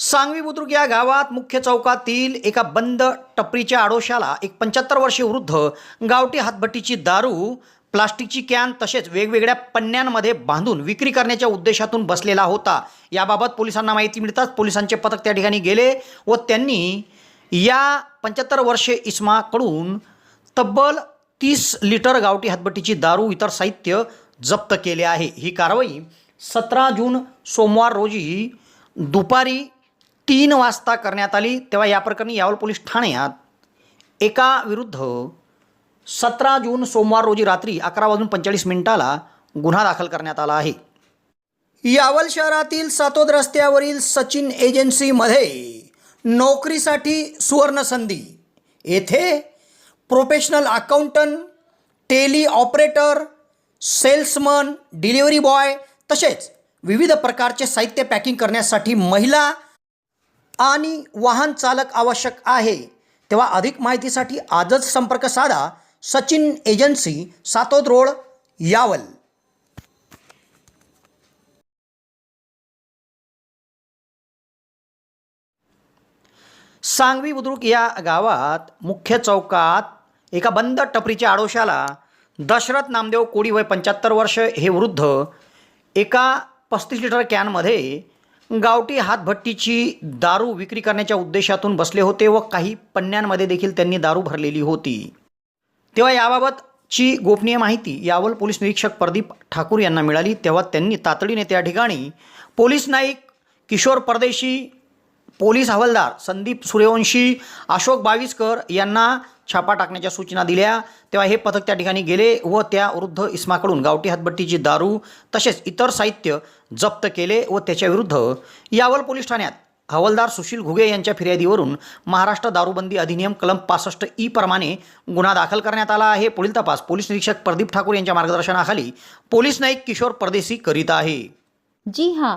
सांगवी बुद्रुक या गावात मुख्य चौकातील एका बंद टपरीच्या आडोशाला एक पंच्याहत्तर वर्षीय वृद्ध गावठी हातभट्टीची दारू प्लास्टिकची कॅन तसेच वेगवेगळ्या पन्न्यांमध्ये बांधून विक्री करण्याच्या उद्देशातून बसलेला होता. याबाबत पोलिसांना माहिती मिळताच पोलिसांचे पथक त्या ठिकाणी गेले व त्यांनी या पंच्याहत्तर वर्षे इस्माकडून तब्बल तीस लिटर गावठी हातभट्टीची दारू इतर साहित्य जप्त केले आहे. ही कारवाई सतरा जून सोमवार रोजी दुपारी तीन वाजता करण्यात आली तेव्हा या प्रकरणी यावल पोलीस ठाण्यात एका विरुद्ध सतरा जून सोमवार रोजी रात्री अकरा वाजून पंचेचाळीस मिनिटाला गुन्हा दाखल करण्यात आला आहे. यावल शहरातील सातोद रस्त्यावरील सचिन एजन्सीमध्ये नोकरीसाठी सुवर्ण संधी येथे professional accountant Tally operator salesman delivery boy तसेच विविध प्रकारचे साहित्य पॅकिंग करण्यासाठी महिला आणि वाहन चालक आवश्यक आहे. तेव्हा अधिक माहितीसाठी आजच संपर्क साधा सचिन एजन्सी सातोद रोड यावल. सांगवी बुद्रुक या गावात मुख्य चौकात एका बंद टपरीच्या आडोशाला दशरथ नामदेव कोळी वय पंच्याहत्तर वर्ष हे वृद्ध एका पस्तीस लिटर कॅनमध्ये गावठी हातभट्टीची दारू विक्री करण्याच्या उद्देशातून बसले होते व काही पन्न्यांमध्ये देखील त्यांनी दारू भरलेली होती. तेव्हा याबाबतची गोपनीय माहिती यावल पोलीस निरीक्षक प्रदीप ठाकूर यांना मिळाली. तेव्हा त्यांनी तातडीने त्या ठिकाणी पोलीस नाईक किशोर परदेशी पोलीस हवालदार संदीप सूर्यवंशी अशोक बावीसकर यांना छापा टाकण्याच्या सूचना दिल्या. तेव्हा हे पथक त्या ठिकाणी गेले व त्या वृद्ध इस्माकडून गावठी हातबट्टीची दारू तसेच इतर साहित्य जप्त केले व त्याच्याविरुद्ध यावल पोलीस ठाण्यात हवालदार सुशील घुगे यांच्या फिर्यादीवरून महाराष्ट्र दारूबंदी अधिनियम कलम पासष्ट ई प्रमाणे गुन्हा दाखल करण्यात आला आहे. पुढील तपास पोलीस निरीक्षक प्रदीप ठाकूर यांच्या मार्गदर्शनाखाली पोलीस नाईक किशोर परदेशी करीत आहे. जी हां